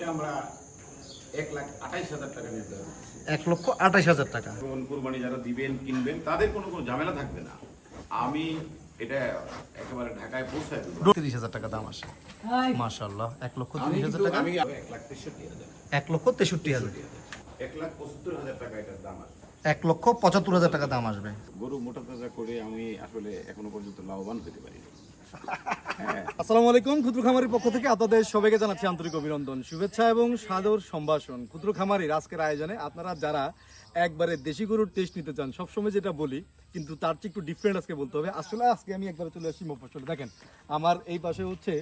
এটা আমরা এক লাখ আঠাইশ হাজার টাকা নির্ধারণ। এক লক্ষ আঠাইশ হাজার টাকা। কোরবানি যারা দিবেন কিনবেন তাদের কোনো কোনো ঝামেলা থাকবে না। আমি এটা একেবারে ঢাকায় পৌঁছায় দেবো। তিরিশ হাজার টাকা দাম আসে। মাশাল্লাহ এক লক্ষ তিরিশ হাজার টাকা? আমি এক লাখ তেষট্টি হাজার। এক লক্ষ তেষট্টি হাজার। এক লাখ পঁচাত্তর হাজার টাকা এটার দাম আছে এক লক্ষ পঁচাত্তর হাজার টাকা দাম আসবে। গরু মোটা তাজা করে আমি আসলে এখনও পর্যন্ত লাভবান হতে পারি আসসালামু আলাইকুম, ক্ষুদ্র খামারির পক্ষ থেকে আপনাদের সবাইকে জানাচ্ছি আন্তরিক অভিনন্দন, শুভেচ্ছা এবং সাদর সম্ভাষণ। ক্ষুদ্র খামারির আজকের আয়োজনে আপনারা যারা একবারে দেশি গরুর টেস্ট নিতে চান, সবসময় যেটা বলি, কিন্তু তার চেয়ে একটু ডিফারেন্ট আজকে বলতে হবে। আসলে আজকে আমি একবারে চলে আসছি মফসলে দেখেন, আমার এই পাশে হচ্ছে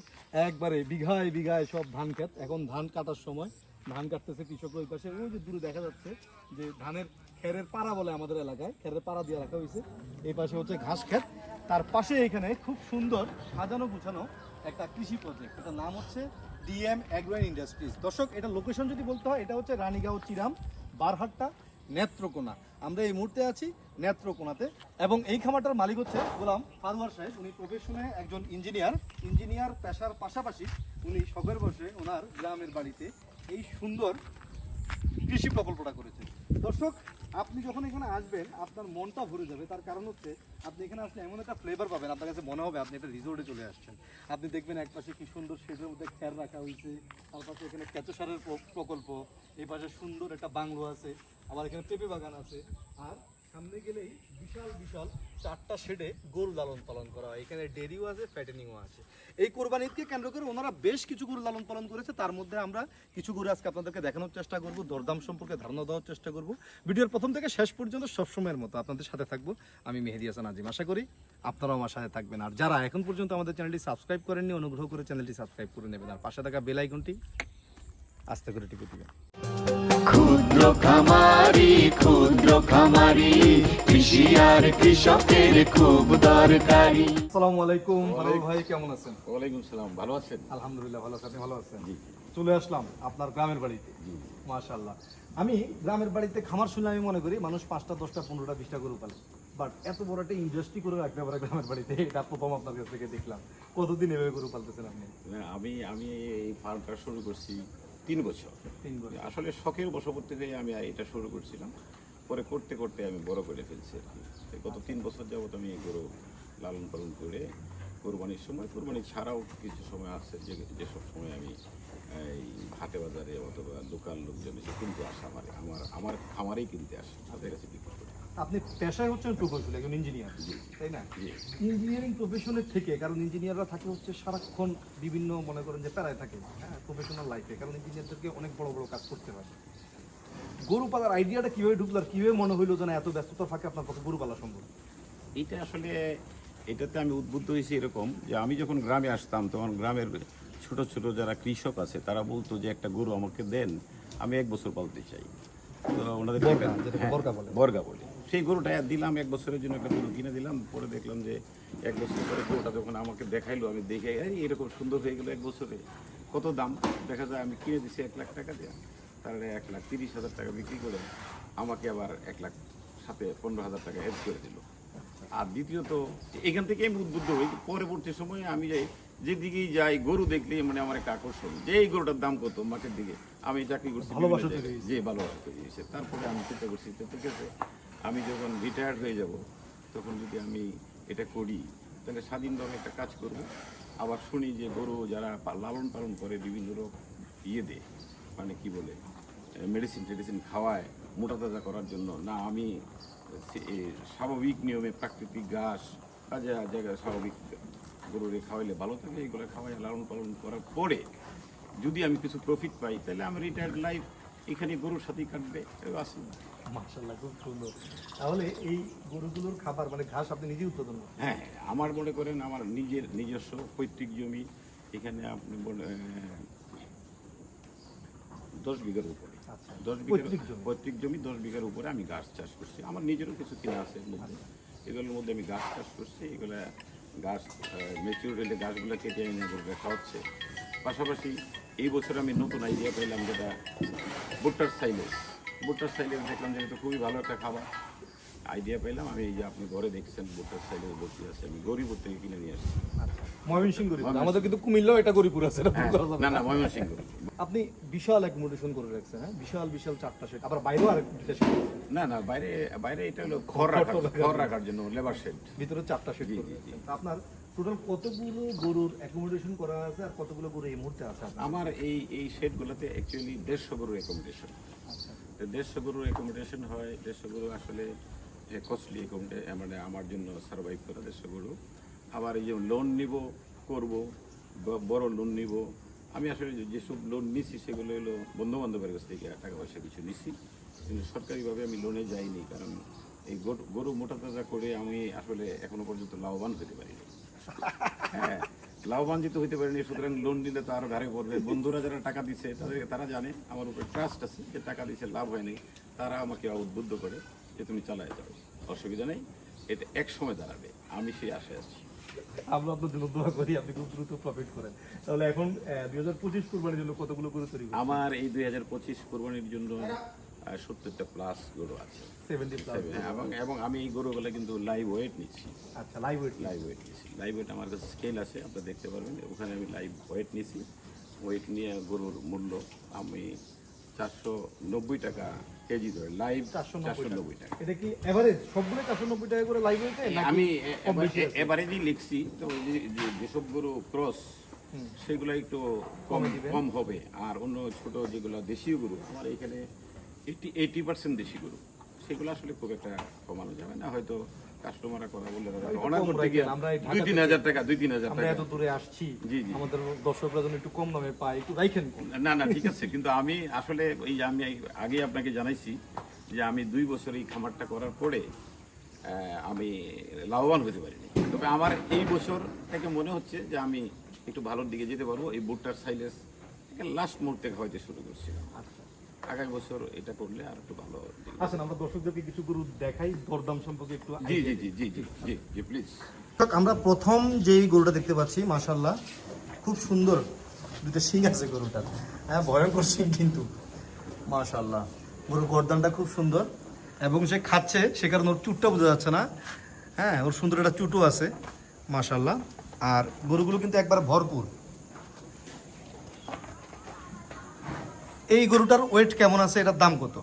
একবারে বিঘায় বিঘায় সব ধান ক্ষেত। এখন ধান কাটার সময় ধান কাটতেছে কৃষক ওই পাশে। ওই যে দূরে দেখা যাচ্ছে যে ধানের খেরের পাড়া বলে আমাদের এলাকায়, খেরের পাড়া দিয়ে রাখা হয়েছে। এই পাশে হচ্ছে ঘাস ক্ষেত। তার পাশে এখানে খুব সুন্দর সাজানো গুছানো একটা কৃষি প্রজেক্ট এটার নাম হচ্ছে ডিএম অ্যাগ্রোয়ান ইন্ডাস্ট্রিজ। দর্শক, এটা লোকেশন যদি বলতে হয়, এটা হচ্ছে রানীগাঁও, চিরাম, বারহাট্টা, নেত্রকোনা। আমরা এই মুহূর্তে আছি নেত্রকোনাতে এবং এই খামারটার মালিক হচ্ছে গোলাম ফারওয়ার সাহেব। উনি প্রফেশনে একজন ইঞ্জিনিয়ার ইঞ্জিনিয়ার পেশার পাশাপাশি উনি শখের বসে ওনার গ্রামের বাড়িতে এই সুন্দর কৃষি প্রকল্পটা করেছে। দর্শক, আপনি যখন এখানে আসবেন, আপনার মনটা ভরে যাবে। তার কারণ হচ্ছে, আপনি এখানে আসলে এমন একটা ফ্লেভার পাবেন। আপনার কাছে মনে হবে আপনি একটা রিসোর্টে চলে আসছেন। আপনি দেখবেন এক পাশে কি সুন্দর সেজের মধ্যে খ্যার রাখা হয়েছে, তার পাশে এখানে কেঁচো সারের প্রকল্প, এই পাশে সুন্দর একটা বাংলো আছে, আবার এখানে পেঁপে বাগান আছে। আর সামনে গেলেই বিশাল বিশাল চারটা শেডে গরু লালন পালন করা হয়। এখানে ডেরিও আছে ফ্যাটেনিংও আছে। এই কোরবান ঈদকে কেন্দ্র করে ওনারা বেশ কিছু গরু লালন পালন করেছে। তার মধ্যে আমরা কিছু গরু আজকে আপনাদেরকে দেখানোর চেষ্টা করব, দরদাম সম্পর্কে ধারণা দেওয়ার চেষ্টা করব। ভিডিওর প্রথম থেকে শেষ পর্যন্ত সবসময়ের মতো আপনাদের সাথে থাকব। আমি মেহেদি হাসান আজিম, আশা করি আপনারাও আমার সাথে থাকবেন। আর যারা এখন পর্যন্ত আমাদের চ্যানেলটি সাবস্ক্রাইব করেননি, অনুগ্রহ করে চ্যানেলটি সাবস্ক্রাইব করে নেবেন। আর পাশে থাকা বেল আইকনটি আস্তে করে টিপে দিবেন। ক্ষুদ্র খামারি ক্ষুদ্র খামারি কৃষি আর কৃষকের খুব দরকারি। আসসালামু আলাইকুম ভালো ভাই কেমন আছেন? ওয়ালাইকুম সালাম ভালো আছেন? আলহামদুলিল্লাহ ভালো আছি। আপনি ভালো আছেন? জি। চলে আসলাম আপনার গ্রামের বাড়িতে। মাশাল্লাহ আমি গ্রামের বাড়িতে খামার শুনলে আমি মনে করি মানুষ পাঁচটা দশটা পনেরোটা বিশটা গরু পালে। বাট এত বড় একটা ইন্ডাস্ট্রি করে রাখতে পারে গ্রামের বাড়িতে এটা প্রথম আপনার কাছ থেকে দেখলাম। কতদিন এভাবে গরু পালতেছেন আপনি? আমি আমি এই ফার্মটা শুরু করছি। তিন বছর। তিন বছর। আসলে শখের বশবর্তীতে আমি এটা শুরু করছিলাম। পরে করতে করতে আমি বড় করে ফেলছি আর কি। গত তিন বছর যাবত আমি এই গরু লালন পালন করে কোরবানির সময় কোরবানি ছাড়াও কিছু সময় আসছে যে যেসব সময় আমি এই হাটে বাজারে অথবা দোকান লোকজন এসে কিনতে আসে আমার আমার আমার খামারেই কিনতে আসে তাদের কাছে বিক্রি করি আপনি পেশায় হচ্ছেন প্রকৌশলী একজন ইঞ্জিনিয়ার তাই না? ইঞ্জিনিয়ারিং প্রফেশনের থেকে কারণ ইঞ্জিনিয়াররা থাকে হচ্ছে সারাক্ষণ বিভিন্ন মনে করেন যে প্যারায় থাকে হ্যাঁ প্রফেশনাল লাইফে কারণ ইঞ্জিনিয়ারদেরকে অনেক বড় বড় কাজ করতে হয়। গরু পালার আইডিয়াটা কীভাবে ঢুকলো আর কীভাবে মনে হইল যে না এত ব্যস্ততার ফাঁকে আপনার পক্ষে গরু পালা সম্ভব? এটা আসলে এটাতে আমি উদ্বুদ্ধ হয়েছি এরকম যে আমি যখন গ্রামে আসতাম তখন গ্রামের ছোট ছোট যারা কৃষক আছে তারা বলতো যে একটা গরু আমাকে দেন আমি এক বছর পালতে চাই। তো ওনাদের বর্গা, হ্যাঁ, বর্গা বলে। সেই গরুটা দিলাম এক বছরের জন্য একটা গরু কিনে দিলাম পরে দেখলাম যে এক বছর পরে গরুটা যখন আমাকে দেখাইলো আমি দেখে এরকম সুন্দর হয়ে গেলো এক বছরে। কত দাম? দেখা যায় আমি কিনে দিছি এক লাখ টাকা দিয়ে। তাহলে এক লাখ তিরিশ হাজার টাকা বিক্রি করে আমাকে আবার এক লাখ সাথে পনেরো হাজার টাকা এড করে দিল। আর দ্বিতীয়ত এখান থেকে আমি উদ্বুদ্ধ হই পরবর্তী সময়ে আমি যাই যেদিকেই যাই গরু দেখলেই মানে আমার একটা আকর্ষণ যে এই গরুটার দাম কত মাঠের দিকে। আমি চাকরি করছি ভালোবাসা। যে ভালোবাসা তৈরি হয়েছে। তারপরে আমি চিন্তা করছি ঠিক আছে আমি যখন রিটায়ার্ড হয়ে যাব, তখন যদি আমি এটা করি, তাহলে স্বাধীনভাবে একটা কাজ করব। আবার শুনি যে গরু যারা লালন পালন করে, বিভিন্ন রোগ ইয়ে দেয় মানে কি বলে মেডিসিন টেডিসিন খাওয়ায়, মোটা তাজা করার জন্য। না, আমি স্বাভাবিক নিয়মে প্রাকৃতিক ঘাস বা যা জায়গায় স্বাভাবিক গরুরে খাওয়াইলে ভালো থাকে এগুলো খাওয়াই লালন পালন করার পরে যদি আমি কিছু প্রফিট পাই, তাহলে আমি রিটায়ার্ড লাইফ এখানে গরুর সাথেই কাটবে আছে মাশাল্লাহ খুব সুন্দর। তাহলে এই গরুগুলোর খাবার মানে ঘাস আপনি নিজেই উৎপাদন করেন? হ্যাঁ আমার মনে করেন আমার নিজের নিজস্ব পৈতৃক জমি এখানে আপনি বলে- দশ বিঘার উপরে। আচ্ছা দশ পৈতৃক বিঘার জমি। পৈতৃক জমি দশ বিঘার উপরে আমি গাছ চাষ করছি। আমার নিজেরও কিছু কিনা আছে মধ্যে। এগুলোর মধ্যে আমি গাছ চাষ করছি এগুলো গাছ মেচিউর হলে গাছগুলো কেটে এনে রাখা হচ্ছে পাশাপাশি এই বছর আমি নতুন আইডিয়া পেলাম যেটা ভুট্টার সাইলেজ। ভুট্টার সাইলেজ দেখলাম যে এটা খুবই ভালো একটা খাবার। আইডিয়া পেলাম আমি এই যে আপনি ঘরে দেখছেন ভুট্টার সাইলেজ বসে আছে আমি গরিব থেকে কিনে নিয়ে আসছি। ময়মনসিং আমাদের কিন্তু কুমিল্লাও এটা গরিপুর আছে এটা ভুল হ্যাঁ, করা যাবে না না। না ময়মনসিংহ। আপনি বিশাল অ্যাকোমোডেশন করে রাখছেন হ্যাঁ? বিশাল বিশাল চারটা শেড আবার বাইরেও আর দুটা শেড না না বাইরে বাইরে এটা হলো খড় রাখার খড় রাখার জন্য লেবার শেড ভিতরে চারটা শেড জি, করে জি, জি। রাখছেন। তা আপনার টোটাল কতগুলো গরুর অ্যাকোমোডেশন করা আছে আর কতগুলো গরু এই মুহূর্তে আছে আমার এই এই অ্যাকচুয়ালি দেড়শো গরুর অ্যাকোমোডেশন দেড়শো গরুর অ্যাকোমোডেশন হয় দেড়শো গরু আসলে কস্টলি মানে আমার জন্য সার্ভাইভ করা দেড়শো গরু আবার এই যে লোন নিব, করব বড় লোন নিব। আমি আসলে যেসব লোন নিছি, সেগুলো হলো বন্ধু বান্ধবের কাছ থেকে টাকা পয়সা কিছু নিছি। কিন্তু সরকারিভাবে আমি লোনে যাইনি, কারণ এই গরু মোটা তাজা করে আমি আসলে এখনও পর্যন্ত লাভবান হতে পারিনি। হ্যাঁ। লাভবান যেহেতু হইতে পারেনি সুতরাং লোন নিলে তো আরও ঘাড়ে পড়বে। বন্ধুরা যারা টাকা দিচ্ছে তাদের তারা জানে আমার উপরে ট্রাস্ট আছে যে টাকা দিচ্ছে লাভ হয়নি। তারা আমাকে উদ্বুদ্ধ করে যে তুমি চালায় যাও। অসুবিধা নেই এটা এক সময় দাঁড়াবে। আমি সেই আশে আছি। আমরা আপনার জন্য দোয়া করি আপনি খুব দ্রুত প্রফিট করেন। তাহলে এখন দুই হাজার পঁচিশ কোরবানির জন্য কতগুলো গরু তৈরি আমার এই দুই হাজার পঁচিশ কোরবানির জন্য সত্তরটা প্লাস গরু আছে। এবং এবং আমি এই গরুগুলো কিন্তু লাইভ ওয়েট নিচ্ছি। আচ্ছা লাইভ ওয়েট লাইভ ওয়েট নিয়েছি লাইভ ওয়েট আমার কাছে স্কেল আছে আপনারা দেখতে পারবেন। ওখানে আমি লাইভ ওয়েট নিয়েছি ওয়েট নিয়ে গরুর মূল্য আমি চারশো নব্বই টাকা কেজি ধরে লাইভ চারশো নব্বই টাকা। এটা কি এভারেজ সবগুলো চারশো নব্বই টাকা করে লাইভ ওয়েটে আমি এবারেজই লিখছি তো যেসব গরু ক্রস সেগুলো একটু কম কম হবে। আর অন্য ছোট যেগুলো দেশীয় গরু আমার এখানে এইটি এইটি পার্সেন্ট দেশি গরু। সেগুলো আসলে খুব একটা কমানো যাবে না হয়তো কাস্টমাররা কথা বললে কম করতে গিয়ে দুই তিন হাজার টাকা দুই তিন হাজার আমরা টাকা। এত দূরে আসছি জি, জি। আমাদের দর্শকরা যেন একটু কম দামে পায় একটু রাইখেন। না না ঠিক আছে কিন্তু আমি আসলে এই যে আমি আগে আপনাকে জানাইছি যে আমি দুই বছর এই খামারটা করার পরে আমি লাভবান হতে পারিনি। তবে আমার এই বছর থেকে মনে হচ্ছে যে আমি একটু ভালোর দিকে যেতে পারব এই বুটটার সাইলেস লাস্ট মুহূর্তে হয়তো শুরু করছিলাম আগামী বছর এটা করলে আর একটু ভালো আসেন আমরা দর্শকদেরকে কিছু গরু দেখাই দরদাম সম্পর্কে একটু জি জি জি জি জি জি জি প্লিজ আমরা প্রথম যেই গরুটা দেখতে পাচ্ছি মাশাল্লাহ খুব সুন্দর দুটো শিং আছে গরুটার। হ্যাঁ ভয়ঙ্কর শিং কিন্তু মাশাল্লাহ গরুর গর্দানটা খুব সুন্দর এবং সে খাচ্ছে সে কারণে ওর চুটটা বোঝা যাচ্ছে না। হ্যাঁ ওর সুন্দর একটা চুটও আছে মাশাল্লাহ আর গরুগুলো কিন্তু একবার ভরপুর। এই গরুটার ওয়েট কেমন আছে? এটার দাম কত?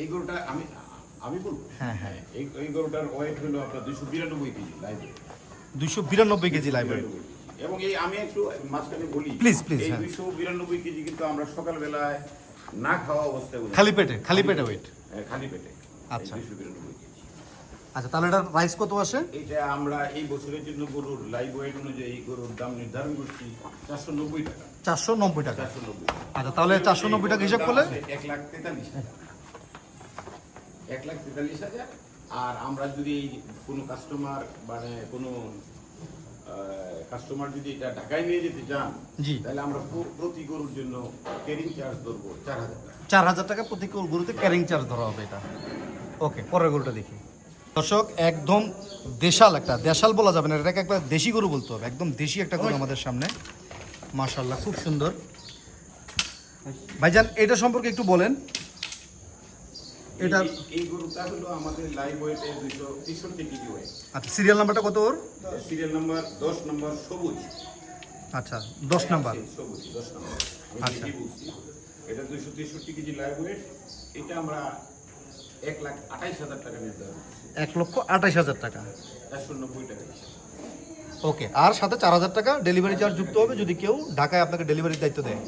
এই গরুটা আমি আমি বলব? হ্যাঁ, হ্যাঁ। এই এই গরুটার ওয়েট হলো আপনার দুইশো বিরানব্বই কেজি লাইভ দুইশো বিরানব্বই কেজি লাইব্রেরি এবং এই আমি একটু মাঝখানে বলি Please, please, এই হ্যাঁ। দুইশো বিরানব্বই কেজি কিন্তু আমরা সকালবেলায় না খাওয়া অবস্থায় খালি পেটে খালি পেটে ওয়েট হ্যাঁ, খালি পেটে। আচ্ছা। দুইশো বিরানব্বই আচ্ছা তাহলে এটার প্রাইস কত আসে? এটা আমরা এই বছরের জন্য গরুর লাইভ ওয়েট অনুযায়ী গরুর দাম নির্ধারণ করছি চারশো নব্বই টাকা। চারশো নব্বই টাকা। চারশো নব্বই আচ্ছা তাহলে চারশো নব্বই টাকা হিসাব করলে? এক লাখ তেতাল্লিশ এক লাখ তেতাল্লিশ হাজার। আর আমরা যদি কোনো কাস্টমার মানে কোনো কাস্টমার যদি এটা ঢাকায় নিয়ে যেতে চান জি। তাহলে আমরা প্র- প্রতি গরুর জন্য ক্যারিং চার্জ ধরবো চার হাজার চার হাজার টাকা প্রতি গরুতে ক্যারিং চার্জ ধরা হবে এটা। ওকে পরের গরুটা দেখি। দর্শক একদম দেশাল একটা দেশাল বলা যাবে না এটাকে একবার দেশি গরু বলতে হবে একদম দেশি একটা গরু আমাদের সামনে। মাশাল্লাহ খুব সুন্দর। ভাইজান এটা সম্পর্কে একটু বলেন। এটা এই- এই গরুটা হলো আমাদের লাইভ ওয়েটে দুইশো তেষট্টি কেজি ওয়েট আচ্ছা সিরিয়াল নাম্বারটা কত ওর? সিরিয়াল নাম্বার দশ নম্বর সবুজ। আচ্ছা দশ নাম্বার সবুজ দশ নম্বর আচ্ছা। এটা দুইশো তেষট্টি কেজি লাইভ ওয়েট এটা আমরা এক লাখ আঠাইশ হাজার টাকা নির্ধারণ এক লক্ষ আঠাইশ হাজার টাকা। ওকে আর সাথে চার হাজার টাকা ডেলিভারি চার্জ যুক্ত হবে যদি কেউ ঢাকায় আপনাকে ডেলিভারির দায়িত্ব দেয়।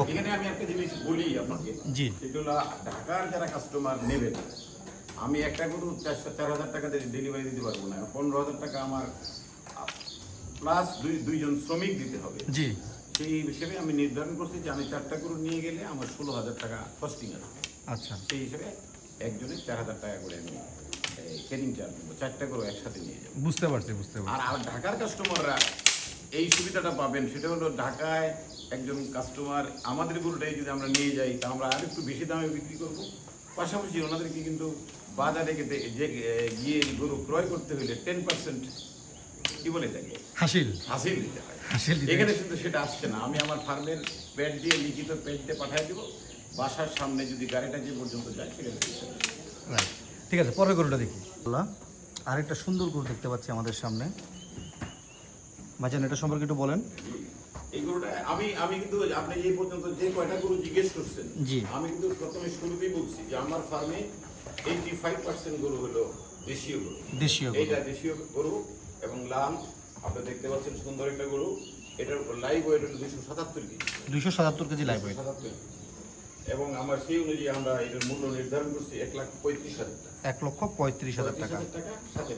ওকে। এখানে আমি একটা জিনিস বলি আপনাকে। জি। সেটা হলো ঢাকার যারা কাস্টমার নেবেন আমি একটা গরু চারশো চার হাজার টাকা ডেলিভারি দিতে পারব না। পনেরো হাজার টাকা আমার প্লাস দুই দুইজন শ্রমিক দিতে হবে। জি। সেই হিসেবে আমি নির্ধারণ করছি যে আমি চারটা গরু নিয়ে গেলে আমার ষোলো হাজার টাকা কস্টিং আসবে আচ্ছা। সেই হিসেবে একজনের চার হাজার টাকা করে আমি কেরিং নেব চারটা একসাথে নিয়ে যাব। বুঝতে পারছি বুঝতে পারছি। আর আর ঢাকার কাস্টমাররা এই সুবিধাটা পাবেন সেটা হলো ঢাকায় একজন কাস্টমার আমাদের গরুটাই যদি আমরা নিয়ে যাই তা আমরা আর একটু বেশি দামে বিক্রি করব। পাশাপাশি ওনাদেরকে কিন্তু বাজারে যে গিয়ে গরু ক্রয় করতে হলে টেন পার্সেন্ট কি বলে থাকে হাসিল। হাসিল দিতে হয়। এখানে কিন্তু সেটা আসছে না আমি আমার ফার্মের প্যাড দিয়ে লিখিত প্যাড দিয়ে পাঠিয়ে দেবো। বাসার সামনে যদি গাড়িটা যে পর্যন্ত যায় সেখানে. ঠিক আছে পরের গরুটা দেখি। আরেকটা সুন্দর গরু দেখতে পাচ্ছি আমাদের সামনে। ভাইজান এটা সম্পর্কে একটু বলেন। এই গরুটা আমি আমি কিন্তু আপনি এই পর্যন্ত যে কয়টা গরু জিজ্ঞেস করছেন জি। আমি কিন্তু প্রথমে শুরুতেই বলছি যে আমার ফার্মে এইটি ফাইভ পার্সেন্ট গরু হলো দেশীয় গরু। দেশীয় গরু। এইটা দেশীয় গরু এবং লাল আপনি দেখতে পাচ্ছেন সুন্দর একটা গরু। এটার লাইভ ওয়েট হলো দুশো সাতাত্তর কেজি। দুইশো সাতাত্তর কেজি লাইভ ওয়েট সাতাত্তর। এবং আমার সেই অনুযায়ী আমরা এটার মূল্য নির্ধারণ করছি এক লাখ পঁয়ত্রিশ হাজার টাকা। এক লক্ষ পঁয়ত্রিশ হাজার টাকা। সাথে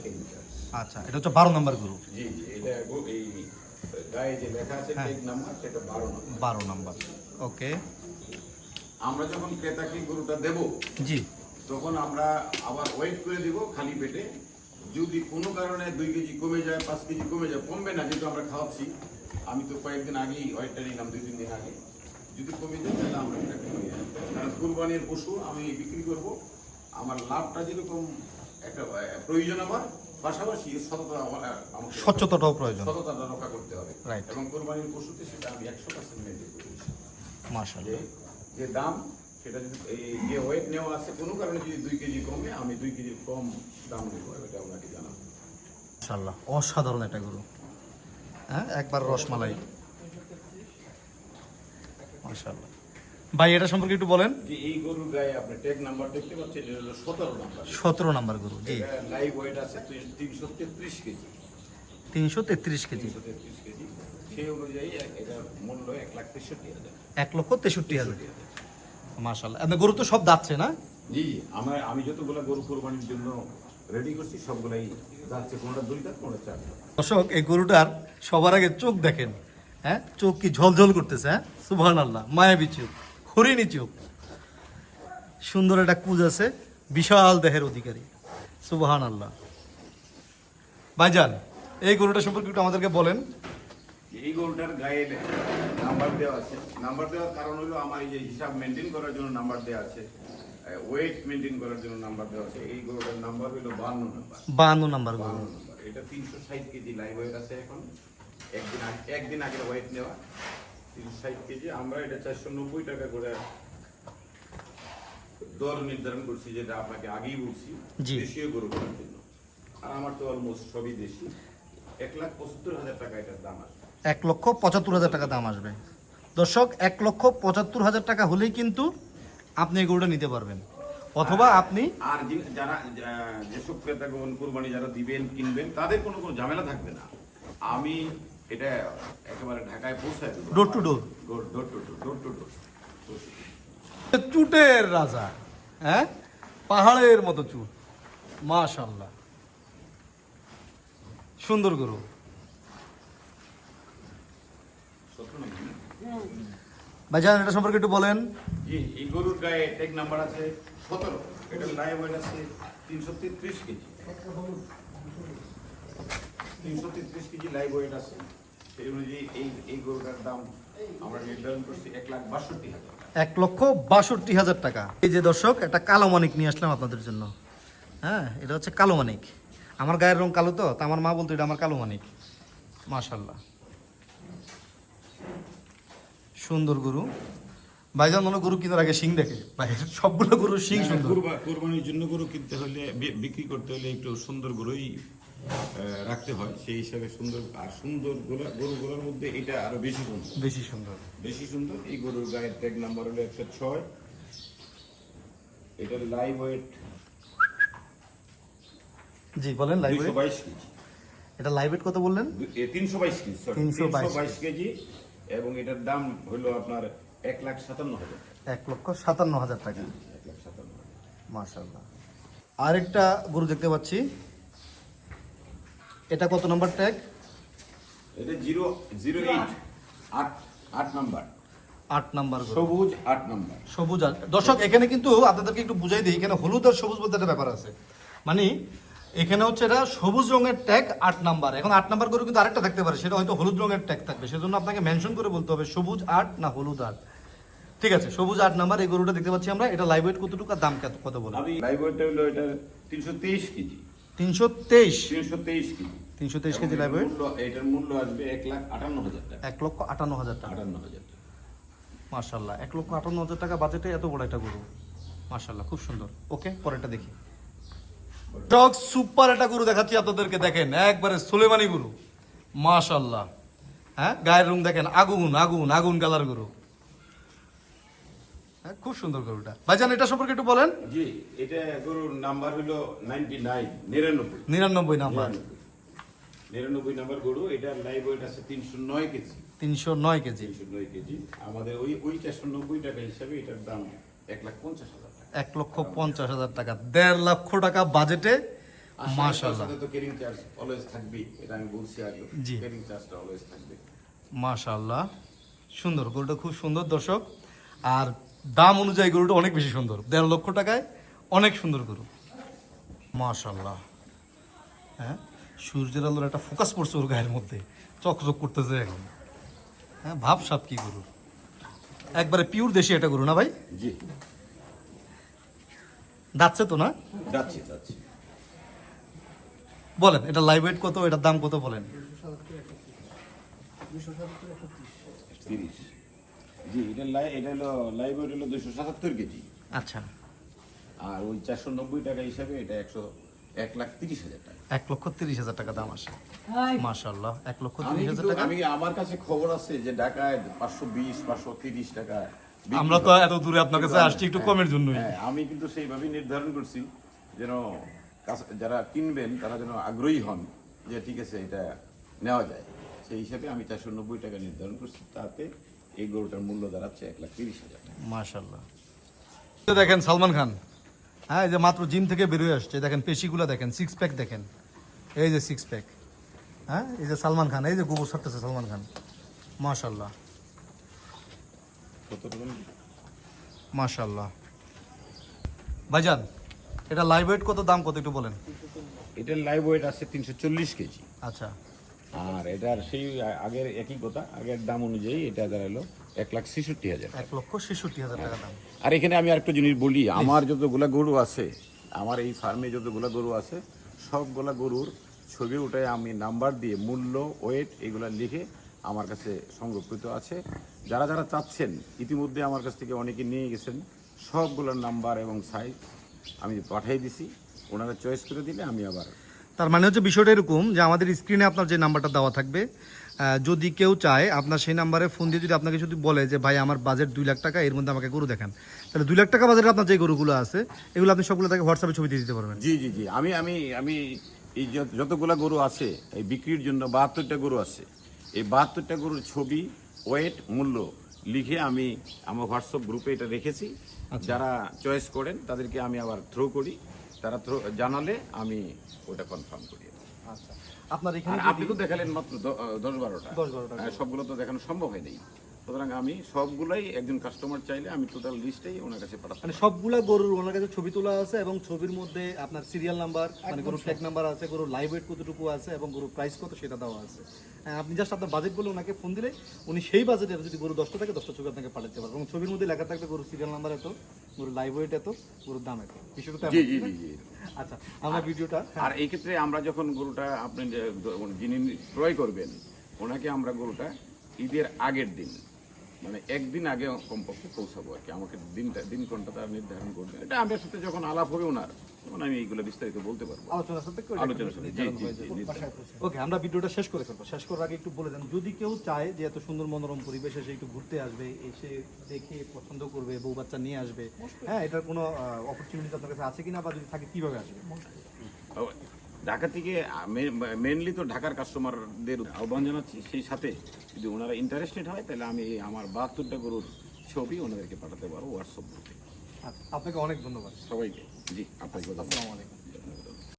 আচ্ছা এটা হচ্ছে বারো নম্বর গরু জি জি এটা এই গায়ে যে লেখা আছে হ্যাঁ। টেক নাম্বার সেটা বারো নম্বর। বারো নম্বর। ওকে আমরা যখন ক্রেতাকে গরুটা দেব জি। তখন আমরা আবার ওয়েট করে দিব খালি পেটে। যদি কোনো কারণে দুই কেজি কমে যায় পাঁচ কেজি কমে যায় কমবে না যেহেতু আমরা খাওয়াচ্ছি আমি তো কয়েকদিন আগেই ওয়েটটা নিলাম দুই তিন দিন আগে যদি কমে যায় তাহলে আমরা এটাকে নিয়ে আসব। কারণ কুরবানির পশু আমি বিক্রি করব। আমার লাভটা যেরকম একটা প্রয়োজন আমার পাশাপাশি সততা আমার স্বচ্ছতাটাও প্রয়োজন। সততাটা রক্ষা করতে হবে. এবং কোরবানির পশুতে সেটা আমি একশো পার্সেন্ট মেনটেন করি যে দাম সেটা যদি এই যে ওয়েট নেওয়া আছে কোনো কারণে যদি দুই কেজি কমে আমি দুই কেজি কম দাম দেবো এটা আপনাকে জানাব। মাশাল্লাহ অসাধারণ একটা গরু। হ্যাঁ একবার রসমালাই। মাশাল্লাহ ভাই এটা সম্পর্কে একটু বলেন। এই গরুর গায়ে আপনি ট্যাগ নাম্বার দেখতে পাচ্ছেন এটা হলো সতেরো নাম্বার সতেরো নাম্বার গরু জি। লাইভ ওয়েট আছে তিনশো তেত্রিশ কেজি। তিনশো তেত্রিশ কেজি। তিনশো তেত্রিশ কেজি। সেই অনুযায়ী এটার মূল্য লাখ হাজার। এক লক্ষ তেষট্টি হাজার। মাশাল্লাহ আপনার গরু তো সব দাচ্ছে না? জি আমার আমি যতগুলো গরু কোরবানির জন্য রেডি করছি সবগুলাই যাচ্ছে। কোনোটা দুই দাঁত কোনোটা চার দর্শক এই গরুটার সবার আগে চোখ দেখেন। হ্যাঁ? চোখ কি ঝলঝল করতেছে হ্যাঁ? সুভান আল্লাহ মায়াবী চোখ হরিণী চোখ। সুন্দর একটা কুজ আছে বিশাল দেহের অধিকারী সুবাহান আল্লাহ ভাইজান এই গরুটা সম্পর্কে একটু আমাদেরকে বলেন। এই গরুটার গায়ে নাম্বার দেওয়া আছে। নাম্বার দেওয়ার কারণ হলো আমার এই যে হিসাব মেনটেন করার জন্য নাম্বার দেওয়া আছে। ওয়েট মেনটেন করার জন্য নাম্বার দেওয়া আছে। এই গরুটার নাম্বার হলো বান্ন নাম্বার বাহান্ন নাম্বার গরু। বান্ন এটা তিনশো ষাট কেজি লাইভ ওয়েট আছে এখন। একদিন আগে একদিন ওয়েট নেওয়া তিনশো ষাট কেজি। আমরা এটা চারশো নব্বই টাকা করে দর নির্ধারণ করছি যেটা আপনাকে আগেই বলছি দেশীয় গরু করার জন্য। আর আমার তো অলমোস্ট সবই দেশি। এক লাখ পঁচাত্তর হাজার টাকা এটার দাম আছে এক লক্ষ পঁচাত্তর হাজার টাকা দাম আসবে। দর্শক এক লক্ষ পঁচাত্তর হাজার টাকা হলেই কিন্তু আপনি এই গরুটা নিতে পারবেন। অথবা আপনি আর যারা যেসব ক্রেতাগণ কোরবানি যারা দিবেন কিনবেন তাদের কোনো কোনো ঝামেলা থাকবে না। আমি এটা একেবারে ঢাকায় পৌঁছায় দেবো। Door to door? Door door to door door to door চুটের রাজা হ্যাঁ? পাহাড়ের মতো চুট। মাশাল্লাহ সুন্দর গরু। ভাইজান এটা সম্পর্কে একটু বলেন। এই গরুর গায়ে ট্যাগ নাম্বার আছে সতেরো। এটা লাইভ ওয়েট আছে তিনশো তেত্রিশ কেজি। তিনশো তেত্রিশ কেজি লাইভ ওয়েট আছে। সেই অনুযায়ী এই এই গরুটার দাম আমরা নির্ধারণ করছি এক লাখ বাষট্টি হাজার এক লক্ষ বাষট্টি হাজার টাকা। এই যে দর্শক একটা কালো মানিক নিয়ে আসলাম আপনাদের জন্য। হ্যাঁ এটা হচ্ছে কালো মানিক। আমার গায়ের রং কালো তো তা আমার মা বলতো এটা আমার কালো মানিক। মাশাল্লাহ সুন্দর গরু। ভাইজান মনে গরু কেনার আগে শিং দেখে। ভাই সবগুলো গরু শিং সুন্দর। কুরবা- কোরবানির জন্য গরু কিনতে হলে বিক্রি করতে হলে একটু সুন্দর গরুই রাখতে হয়। সেই হিসাবে সুন্দর আর সুন্দর গোলা- গরুগুলোর মধ্যে এটা আরও বেশি সুন্দর। বেশি সুন্দর। বেশি সুন্দর। এই গরুর গায়ের ট্যাগ নাম্বার হলো একশো ছয়। এটার লাইভ ওয়েট জি বলেন লাইভ দুইশো বাইশ কেজি। এটা লাইভ ওয়েট কত বললেন? তিনশো বাইশ কেজি 322 322 কেজি। এবং এটার দাম হলো আপনার এক লাখ সাতান্ন হাজার এক লক্ষ সাতান্ন হাজার টাকা। এক লাখ সাতান্ন হাজার। মাশাল্লাহ আরেকটা গরু দেখতে পাচ্ছি। এটা কত নম্বর ট্যাগ এটা জিরো জিরো এইট আট আট নাম্বার। আট নাম্বার সবুজ আট নাম্বার। সবুজ দর্শক এখানে কিন্তু আপনাদেরকে একটু বুঝাই দিই এখানে হলুদ আর সবুজ বলতে একটা ব্যাপার আছে। মানে এখানে হচ্ছে এটা সবুজ রঙের ট্যাগ আট নাম্বার। এখন আট নাম্বার করে কিন্তু আরেকটা থাকতে পারে সেটা হয়তো হলুদ রঙের ট্যাগ থাকবে। সেজন্য আপনাকে মেনশন করে বলতে হবে সবুজ আট না হলুদ আট। ঠিক আছে সবুজ আট নাম্বার এই গরুটা দেখতে পাচ্ছি আমরা। এটা লাইভ ওয়েট কতটুকু আর দাম কত- কত বলব আমি লাইভ ওয়েটটা হলো এটা তিনশো তেইশ কেজি। তিনশো তেইশ। তিনশো তেইশ কেজি। তিনশো তেইশ কেজি লাইভ মূল্য এটার মূল্য আসবে এক লাখ আটান্ন হাজার টাকা। এক লক্ষ আটান্ন হাজার টাকা। আটান্ন হাজার টাকা। মার্শাল্লাহ এক লক্ষ আটান্ন হাজার টাকা বাজেটে এত বড় একটা গরু। মার্শাল্লাহ খুব সুন্দর। ওকে পরেরটা দেখি। ডগ সুপার একটা গরু দেখাচ্ছি আপনাদেরকে দেখেন একবারে সুলেমানি গরু। মাশাল্লাহ হ্যাঁ গায়ের রুম দেখেন আগুন আগুন আগুন কালার গরু। হ্যাঁ খুব সুন্দর গরুটা। ভাইজান এটা সম্পর্কে একটু বলেন। জি এটা গরুর নাম্বার হলো নাইনটি নাইন নিরানব্বই। নিরানব্বই নাম্বার। নিরানব্বই। নাম্বার গরু এটার লাইভ ওয়েট আছে তিনশো নয় কেজি। তিনশো নয় কেজি। তিনশো নয় কেজি। আমাদের ওই ওই চারশো নব্বই টাকা হিসাবে এটার দাম এক লাখ পঞ্চাশ হাজার টাকা। এক লক্ষ পঞ্চাশ হাজার টাকা। দেড় লক্ষ টাকা বাজেটে। সাথে তো কেরিং চার্জ অলওয়েজ থাকবে এটা আমি বলছি আগে। কেরিং চার্জটা অলওয়েজ থাকবে। মাশাল্লাহ সুন্দর গরুটা খুব সুন্দর দর্শক। আর দাম অনুযায়ী গরুটা অনেক বেশি সুন্দর। দেড় লক্ষ টাকায় অনেক সুন্দর গরু। মাশাল্লাহ হ্যাঁ? সূর্যের আলোর একটা ফোকাস পড়ছে ওর গায়ের মধ্যে। চকচক করতেছে এখন। হ্যাঁ ভাব সাপ কি গরু একবারে পিওর দেশি এটা গরু না ভাই? জি। যাচ্ছে তো না? যাচ্ছি যাচ্ছি। বলেন এটা লাইভ ওয়েট কত এটার দাম কত বলেন? জি এটা এটা হলো লাইভ ওয়েট হলো দুশো সাতাত্তর কেজি। আচ্ছা। আর ওই চারশো নব্বই টাকা হিসাবে এটা একশো এক লাখ তিরিশ হাজার টাকা। এক লক্ষ তিরিশ হাজার টাকা দাম আসে। মাশাল্লাহ এক লক্ষ তিরিশ হাজার টাকা? আমি আমার কাছে খবর আছে যে ঢাকায় পাঁচশো বিশ পাঁচশো তিরিশ টাকা আমরা তো এত দূরে আপনার কাছে আসছি একটু কমের জন্যই। হ্যাঁ আমি কিন্তু সেইভাবেই নির্ধারণ করছি যেন যারা কিনবেন তারা যেন আগ্রহী হন যে ঠিক আছে এটা নেওয়া যায়। সেই হিসাবে আমি চারশো নব্বই টাকা নির্ধারণ করছি তাতে এই গরুটার মূল্য দাঁড়াচ্ছে এক লাখ তিরিশ হাজার টাকা। মাশাল্লাহ দেখেন সালমান খান হ্যাঁ এই যে মাত্র জিম থেকে বেরোয় আসছে দেখেন পেশিগুলো দেখেন সিক্স প্যাক দেখেন। এই যে সিক্স প্যাক হ্যাঁ এই যে সালমান খান এই যে গোবর ছাড়তেছে সালমান খান মাশাল্লাহ কত মাশাল্লাহ ভাইজান এটা লাইভ ওয়েট কত দাম কত একটু বলেন। এটার লাইভ ওয়েট আছে তিনশো চল্লিশ কেজি। আচ্ছা। আর এটার সেই আগের একই কথা আগের দাম অনুযায়ী এটা দাঁড়াল এক লাখ ছেষট্টি হাজার এক লক্ষ ছেষট্টি হাজার টাকা দাম। আর এখানে আমি আরেকটা জিনিস বলি আমার যতগুলা গরু আছে আমার এই ফার্মে যতগুলা গরু আছে সবগুলা গরুর ছবি উঠে আমি নাম্বার দিয়ে মূল্য ওয়েট এগুলা লিখে আমার কাছে সংরক্ষিত আছে। যারা যারা চাচ্ছেন ইতিমধ্যে আমার কাছ থেকে অনেকে নিয়ে গেছেন সবগুলোর নাম্বার এবং সাইজ আমি পাঠিয়ে দিছি। ওনারা চয়েস করে দিলে আমি আবার তার মানে হচ্ছে বিষয়টা এরকম যে আমাদের স্ক্রিনে আপনার যে নাম্বারটা দেওয়া থাকবে যদি কেউ চায় আপনার সেই নাম্বারে ফোন দিয়ে যদি আপনাকে যদি বলে যে ভাই আমার বাজেট দুই লাখ টাকা এর মধ্যে আমাকে গরু দেখান। তাহলে দুই লাখ টাকা বাজেটে আপনার যে গরুগুলো আছে এগুলো আপনি সবগুলো তাকে হোয়াটসঅ্যাপে ছবি দিয়ে দিতে পারবেন। জি জি জি। আমি আমি আমি এই যত- যতগুলা গরু আছে এই বিক্রির জন্য বাহাত্তরটা গরু আছে এই বাহাত্তরটা গরুর ছবি ওয়েট মূল্য লিখে আমি আমার হোয়াটসঅ্যাপ গ্রুপে এটা রেখেছি। যারা চয়েস করেন তাদেরকে আমি আবার থ্রো করি। তারা থ্রো জানালে আমি ওটা কনফার্ম করি আচ্ছা। আপনার এখানে আপনি তো দেখালেন মাত্র দ- আহ, দশ বারোটা। 10-12টা হ্যাঁ, সবগুলো তো দেখানো সম্ভব হয়নি। সুতরাং আমি সবগুলাই একজন কাস্টমার চাইলে আমি টোটাল লিস্টেই ওনার কাছে পাঠাতে মানে সবগুলা গরুর ওনার কাছে ছবি তোলা আছে এবং ছবির মধ্যে আপনার সিরিয়াল নাম্বার মানে গরুর ট্যাগ নাম্বার আছে গরুর লাইভ ওয়েট কতটুকু আছে এবং গরুর প্রাইস কত সেটা দেওয়া আছে। আপনি জাস্ট আপনার বাজেট বলে ওনাকে ফোন দিলে উনি সেই বাজেটে যদি গরু দশটা থাকে দশটা ছবি আপনাকে পাঠাতে পারবে এবং ছবির মধ্যে লেখা থাকবে গরুর সিরিয়াল নাম্বার এত গরুর লাইভ ওয়েট এত গরুর দাম এত। বিষয়টা জি জি জি জি। আচ্ছা আমরা ভিডিওটা আর এই ক্ষেত্রে আমরা যখন গরুটা আপনি যিনি ক্রয় করবেন ওনাকে আমরা গরুটা ঈদের আগের দিন মানে একদিন আগে কমপক্ষে পৌঁছাবো আর কি। আমাকে দিনটা দিন কোনটা তারা নির্ধারণ করবেন এটা আমার সাথে যখন আলাপ হবে ওনার তখন আমি এইগুলো বিস্তারিত বলতে পারব। আলোচনার সাথে আলোচনার সাথে জি জি জি জি ওকে আমরা ভিডিওটা শেষ করে ফেলব। শেষ করার আগে একটু বলে দেন যদি কেউ চায় যে এত সুন্দর মনোরম পরিবেশে এসে একটু ঘুরতে আসবে এসে দেখে পছন্দ করবে বউ বাচ্চা নিয়ে আসবে হ্যাঁ এটার কোনো অপরচুনিটি আপনার কাছে আছে কিনা বা যদি থাকে কীভাবে আসবে? ঢাকা থেকে মেনলি তো ঢাকার কাস্টমারদের আহ্বান জানাচ্ছি সেই সাথে। যদি ওনারা ইন্টারেস্টেড হয় তাহলে আমি আমার বাহাত্তরটা গরুর ছবি ওনাদেরকে পাঠাতে পারব হোয়াটসঅ্যাপ গ্রুপে আচ্ছা, আপনাকে অনেক ধন্যবাদ। সবাইকে। জি আপনাকে আসসালামু আলাইকুম।